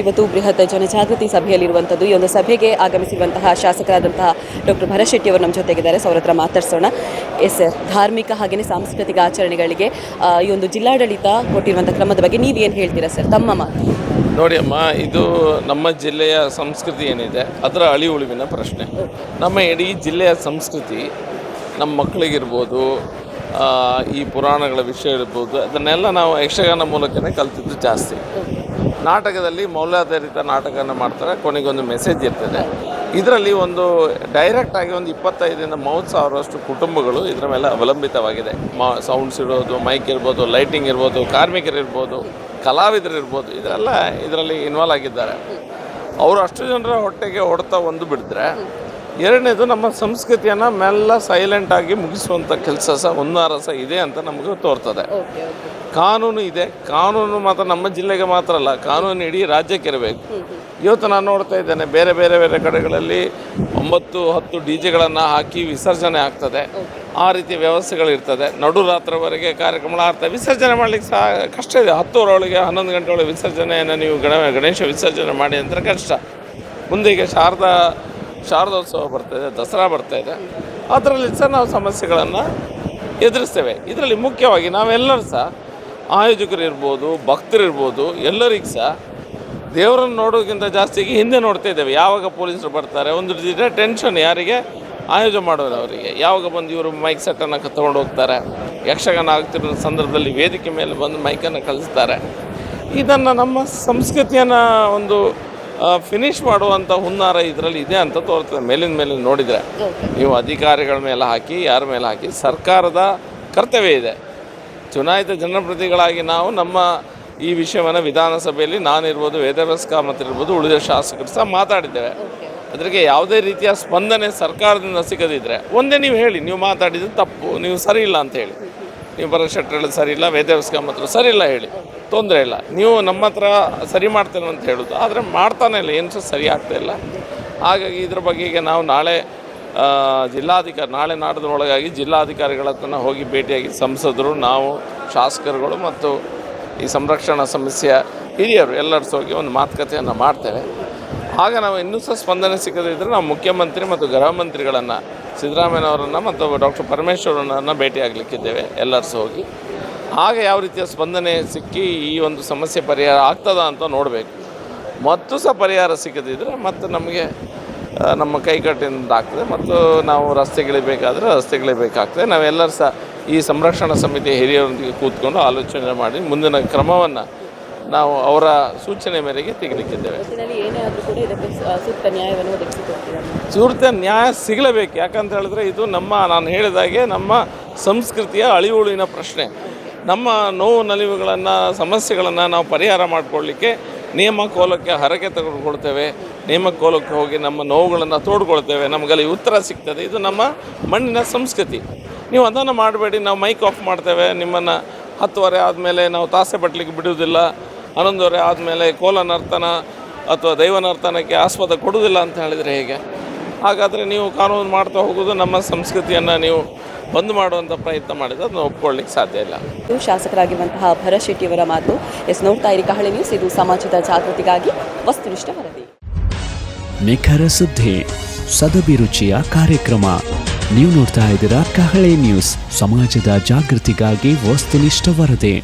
ಇವತ್ತು ಬೃಹತ್ ಜನಜಾಗೃತಿ ಸಭೆಯಲ್ಲಿರುವಂಥದ್ದು ಈ ಒಂದು ಸಭೆಗೆ ಆಗಮಿಸಿರುವಂತಹ ಶಾಸಕರಾದಂತಹ ಡಾಕ್ಟರ್ ಭರಶೆಟ್ಟಿ ಶೆಟ್ಟಿ ಅವರು ನಮ್ಮ ಜೊತೆಗಿದ್ದಾರೆ. ಸೊ ಅವ್ರ ಹತ್ರ ಮಾತಾಡ್ಸೋಣ. ಎಸ್, ಸರ್, ಧಾರ್ಮಿಕ ಹಾಗೆಯೇ ಸಾಂಸ್ಕೃತಿಕ ಆಚರಣೆಗಳಿಗೆ ಈ ಒಂದು ಜಿಲ್ಲಾಡಳಿತ ಕೊಟ್ಟಿರುವಂಥ ಕ್ರಮದ ಬಗ್ಗೆ ನೀವೇನು ಹೇಳ್ತೀರಾ, ಸರ್? ತಮ್ಮ ಮಾತು. ನೋಡಿ ಅಮ್ಮ, ಇದು ನಮ್ಮ ಜಿಲ್ಲೆಯ ಸಂಸ್ಕೃತಿ ಏನಿದೆ, ಅದರ ಅಳಿ ಉಳಿವಿನ ಪ್ರಶ್ನೆ. ನಮ್ಮ ಇಡೀ ಜಿಲ್ಲೆಯ ಸಂಸ್ಕೃತಿ, ನಮ್ಮ ಮಕ್ಕಳಿಗಿರ್ಬೋದು ಈ ಪುರಾಣಗಳ ವಿಷಯ ಇರ್ಬೋದು, ಅದನ್ನೆಲ್ಲ ನಾವು ಯಕ್ಷಗಾನ ಮೂಲಕನೇ ಕಲ್ತಿದ್ದು ಜಾಸ್ತಿ. ನಾಟಕದಲ್ಲಿ ಮೌಲ್ಯಾಧಾರಿತ ನಾಟಕವನ್ನು ಮಾಡ್ತಾರೆ. ಕೊನೆಗೊಂದು ಮೆಸೇಜ್ ಇರ್ತದೆ. ಇದರಲ್ಲಿ ಒಂದು ಡೈರೆಕ್ಟ್ ಆಗಿ ಒಂದು ಇಪ್ಪತ್ತೈದರಿಂದ ಮೂವತ್ತು ಸಾವಿರಷ್ಟು ಕುಟುಂಬಗಳು ಇದರ ಮೇಲೆ ಅವಲಂಬಿತವಾಗಿದೆ. ಮಾ ಸೌಂಡ್ಸ್ ಇರ್ಬೋದು ಮೈಕ್ ಇರ್ಬೋದು ಲೈಟಿಂಗ್ ಇರ್ಬೋದು ಕಾರ್ಮಿಕರಿರ್ಬೋದು ಕಲಾವಿದರಿರ್ಬೋದು ಇದೆಲ್ಲ ಇದರೆಲ್ಲ ಇನ್ವಾಲ್ವ್ ಆಗಿದ್ದಾರೆ. ಅವರು ಅಷ್ಟು ಜನರ ಹೊಟ್ಟೆಗೆ ಹೊಡೆತ ಒಂದು ಬಿಡಿದ್ರೆ ಎರಡನೇದು ನಮ್ಮ ಸಂಸ್ಕೃತಿಯನ್ನು ಮೆಲ್ಲ ಸೈಲೆಂಟಾಗಿ ಮುಗಿಸುವಂಥ ಕೆಲಸ ಸಹ ಹುನ್ನಾರ ಸಹ ಇದೆ ಅಂತ ನಮಗೆ ತೋರ್ತದೆ. ಕಾನೂನು ಇದೆ. ಕಾನೂನು ಮಾತ್ರ ನಮ್ಮ ಜಿಲ್ಲೆಗೆ ಮಾತ್ರ ಅಲ್ಲ ಕಾನೂನು ಇಡೀ ರಾಜ್ಯಕ್ಕೆ ಇರಬೇಕು. ಇವತ್ತು ನಾನು ನೋಡ್ತಾ ಇದ್ದೇನೆ ಬೇರೆ ಬೇರೆ ಬೇರೆ ಕಡೆಗಳಲ್ಲಿ ಒಂಬತ್ತು ಹತ್ತು ಡಿ ಜೆಗಳನ್ನು ಹಾಕಿ ವಿಸರ್ಜನೆ ಆಗ್ತದೆ. ಆ ರೀತಿ ವ್ಯವಸ್ಥೆಗಳಿರ್ತದೆ ನಡು ರಾತ್ರಿವರೆಗೆ ಕಾರ್ಯಕ್ರಮ ಆಗ್ತದೆ ವಿಸರ್ಜನೆ ಮಾಡಲಿಕ್ಕೆ ಸಹ ಕಷ್ಟ ಇದೆ. ಹತ್ತುವರೊಳಗೆ ಹನ್ನೊಂದು ಗಂಟೆ ಒಳಗೆ ವಿಸರ್ಜನೆಯನ್ನು ನೀವು ಗಣ ಗಣೇಶ ವಿಸರ್ಜನೆ ಮಾಡಿ ಅಂದರೆ ಕಷ್ಟ. ಮುಂದೆ ಈಗ ಶಾರದಾ ಶಾರದೋತ್ಸವ ಬರ್ತಾಯಿದೆ ದಸರಾ ಬರ್ತಾ ಇದೆ. ಅದರಲ್ಲಿ ಸಹ ನಾವು ಸಮಸ್ಯೆಗಳನ್ನು ಎದುರಿಸ್ತೇವೆ. ಇದರಲ್ಲಿ ಮುಖ್ಯವಾಗಿ ನಾವೆಲ್ಲರೂ ಸಹ ಆಯೋಜಕರಿರ್ಬೋದು ಭಕ್ತರಿರ್ಬೋದು ಎಲ್ಲರಿಗೂ ಸಹ ದೇವರನ್ನು ನೋಡೋಕ್ಕಿಂತ ಜಾಸ್ತಿಗೆ ಹಿಂದೆ ನೋಡ್ತಾ ಇದ್ದೇವೆ. ಯಾವಾಗ ಪೊಲೀಸರು ಬರ್ತಾರೆ, ಒಂದು ರೀತಿಯ ಟೆನ್ಷನ್ ಯಾರಿಗೆ? ಆಯೋಜನೆ ಮಾಡೋರವರಿಗೆ ಯಾವಾಗ ಬಂದು ಇವರು ಮೈಕ್ ಸೆಟ್ಟನ್ನು ತೊಗೊಂಡು ಹೋಗ್ತಾರೆ, ಯಕ್ಷಗಾನ ಆಗ್ತಿರೋ ಸಂದರ್ಭದಲ್ಲಿ ವೇದಿಕೆ ಮೇಲೆ ಬಂದು ಮೈಕನ್ನು ಕಳಿಸ್ತಾರೆ ಇದನ್ನು ನಮ್ಮ ಸಂಸ್ಕೃತಿಯನ್ನು ಒಂದು ಫಿನಿಷ್ ಮಾಡುವಂಥ ಹುನ್ನಾರ ಇದರಲ್ಲಿ ಇದೆ ಅಂತ ತೋರ್ತದೆ ಮೇಲಿನ ಮೇಲೆ ನೋಡಿದರೆ ನೀವು ಅಧಿಕಾರಿಗಳ ಮೇಲೆ ಹಾಕಿ, ಯಾರ ಮೇಲೆ ಹಾಕಿ, ಸರ್ಕಾರದ ಕರ್ತವ್ಯ ಇದೆ. ಚುನಾಯಿತ ಜನಪ್ರತಿಗಳಾಗಿ ನಾವು ನಮ್ಮ ಈ ವಿಷಯವನ್ನು ವಿಧಾನಸಭೆಯಲ್ಲಿ ನಾನಿರ್ಬೋದು, ವೇದವ್ಯಾಸ ಕಾಮತ್ ಉಳಿದ ಶಾಸಕರು ಸಹ ಮಾತಾಡಿದ್ದೇವೆ. ಅದಕ್ಕೆ ಯಾವುದೇ ರೀತಿಯ ಸ್ಪಂದನೆ ಸರ್ಕಾರದಿಂದ ಸಿಗದಿದ್ದರೆ ಒಂದೇ ನೀವು ಹೇಳಿ, ನೀವು ಮಾತಾಡಿದ್ದು ತಪ್ಪು, ನೀವು ಸರಿ ಇಲ್ಲ ಅಂತ ಹೇಳಿ. ನೀವು ಬರೋ ಶೆಟ್ಟರ್ ಸರಿ ಇಲ್ಲ, ವೇದವ್ಯಾಸ ಕಾಮತ್ ಸರಿ ಇಲ್ಲ ಹೇಳಿ. ತೊಂದರೆ ಇಲ್ಲ. ನೀವು ನಮ್ಮ ಹತ್ರ ಸರಿ ಮಾಡ್ತೇನೆ ಅಂತ ಹೇಳೋದು. ಆದರೆ ಮಾಡ್ತಾನೆ ಇಲ್ಲ. ಏನು ಸಹ ಸರಿ ಇಲ್ಲ. ಹಾಗಾಗಿ ಇದ್ರ ಬಗ್ಗೆ ನಾವು ನಾಳೆ ಜಿಲ್ಲಾಧಿಕಾರಿ, ನಾಳೆ ನಾಡದೊಳಗಾಗಿ ಜಿಲ್ಲಾಧಿಕಾರಿಗಳ ಹತ್ರ ಹೋಗಿ ಭೇಟಿಯಾಗಿ ಸಂಸದರು, ನಾವು, ಶಾಸಕರುಗಳು ಮತ್ತು ಈ ಸಂರಕ್ಷಣಾ ಸಮಸ್ಯೆ ಹಿರಿಯರು ಎಲ್ಲರ ಹೋಗಿ ಒಂದು ಮಾತುಕತೆಯನ್ನು ಮಾಡ್ತೇವೆ. ಆಗ ನಾವು ಇನ್ನೂ ಸಹ ಸ್ಪಂದನೆ ಸಿಗದಿದ್ದರೆ ನಾವು ಮುಖ್ಯಮಂತ್ರಿ ಮತ್ತು ಗೃಹ ಮಂತ್ರಿಗಳನ್ನು ಸಿದ್ದರಾಮಯ್ಯನವರನ್ನು ಮತ್ತು ಡಾಕ್ಟರ್ ಪರಮೇಶ್ವರನನ್ನು ಭೇಟಿಯಾಗಲಿಕ್ಕಿದ್ದೇವೆ. ಎಲ್ಲರೂ ಹೋಗಿ ಆಗ ಯಾವ ರೀತಿಯ ಸ್ಪಂದನೆ ಸಿಕ್ಕಿ ಈ ಒಂದು ಸಮಸ್ಯೆ ಪರಿಹಾರ ಆಗ್ತದ ಅಂತ ನೋಡಬೇಕು. ಮತ್ತು ಸಹ ಪರಿಹಾರ ಸಿಗದಿದ್ದರೆ ಮತ್ತು ನಮಗೆ ನಮ್ಮ ಕೈಕಟ್ಟಿನಿಂದ ಆಗ್ತದೆ. ಮತ್ತು ನಾವು ರಸ್ತೆಗಳಿಬೇಕಾದರೆ ರಸ್ತೆಗಳಿಬೇಕಾಗ್ತದೆ ನಾವೆಲ್ಲರೂ ಸಹ ಈ ಸಂರಕ್ಷಣಾ ಸಮಿತಿ ಹಿರಿಯರೊಂದಿಗೆ ಕೂತ್ಕೊಂಡು ಆಲೋಚನೆ ಮಾಡಿ ಮುಂದಿನ ಕ್ರಮವನ್ನು ನಾವು ಅವರ ಸೂಚನೆ ಮೇರೆಗೆ ಇದಕ್ಕೆ ಸೂಕ್ತ ಸೂರ್ತ ನ್ಯಾಯ ಸಿಗಲೇಬೇಕು. ಯಾಕಂತ ಹೇಳಿದ್ರೆ ಇದು ನಮ್ಮ ನಾನು ಹೇಳಿದಾಗೆ ನಮ್ಮ ಸಂಸ್ಕೃತಿಯ ಅಳಿವುಳಿನ ಪ್ರಶ್ನೆ. ನಮ್ಮ ನೋವು ನಲಿವುಗಳನ್ನು, ಸಮಸ್ಯೆಗಳನ್ನು ನಾವು ಪರಿಹಾರ ಮಾಡಿಕೊಳ್ಳಿಕ್ಕೆ ನಿಯಮಕೋಲಕ್ಕೆ ಹರಕೆ ತೆಗೆದುಕೊಳ್ತೇವೆ. ನಿಯಮಕೋಲಕ್ಕೆ ಹೋಗಿ ನಮ್ಮ ನೋವುಗಳನ್ನು ತೋಡ್ಕೊಳ್ತೇವೆ. ನಮಗಲ್ಲಿ ಉತ್ತರ ಸಿಗ್ತದೆ. ಇದು ನಮ್ಮ ಮಣ್ಣಿನ ಸಂಸ್ಕೃತಿ. ನೀವು ಅದನ್ನು ಮಾಡಬೇಡಿ. ನಾವು ಮೈಕ್ ಆಫ್ ಮಾಡ್ತೇವೆ. ನಿಮ್ಮನ್ನು ಹತ್ತುವರೆ ಆದಮೇಲೆ ನಾವು ತಾಸೆ ಪಟ್ಲಿಕ್ಕೆ ಬಿಡುವುದಿಲ್ಲ. ಹನ್ನೊಂದುವರೆ ಆದಮೇಲೆ ಕೋಲ ನರ್ತನ ಅಥವಾ ದೈವ ನರ್ತನಕ್ಕೆ ಆಸ್ಪದ ಕೊಡುವುದಿಲ್ಲ ಅಂತ ಹೇಳಿದರೆ ಹೇಗೆ? ಹಾಗಾದರೆ ನೀವು ಕಾನೂನು ಮಾಡ್ತಾ ಹೋಗೋದು ನಮ್ಮ ಸಂಸ್ಕೃತಿಯನ್ನು ನೀವು ಬಂದ್ ಮಾಡುವಂಥ ಪ್ರಯತ್ನ ಮಾಡಿದ್ರೆ ಅದನ್ನು ಒಪ್ಕೊಳ್ಳಿಕ್ಕೆ ಸಾಧ್ಯ ಇಲ್ಲ. ಇದು ಶಾಸಕರಾಗಿರುವಂತಹ ಭರತ್ ಶೆಟ್ಟಿಯವರ ಮಾತು. ಎಸ್ ನೋಡ್ತಾ ಇರಿ ಕಹಳೆ ನ್ಯೂಸ್ ಇದು ಸಮಾಜದ ಜಾಗೃತಿಗಾಗಿ ವಸ್ತುನಿಷ್ಠ ವರದಿ. ನಿಖರ ಸುದ್ದಿ ಸದಭಿರುಚಿಯ ಕಾರ್ಯಕ್ರಮ. ನೀವು ನೋಡ್ತಾ ಇದ್ದೀರಾ ಕಹಳೆ ನ್ಯೂಸ್ ಸಮಾಜದ ಜಾಗೃತಿಗಾಗಿ ವಸ್ತುನಿಷ್ಠ ವರದಿ.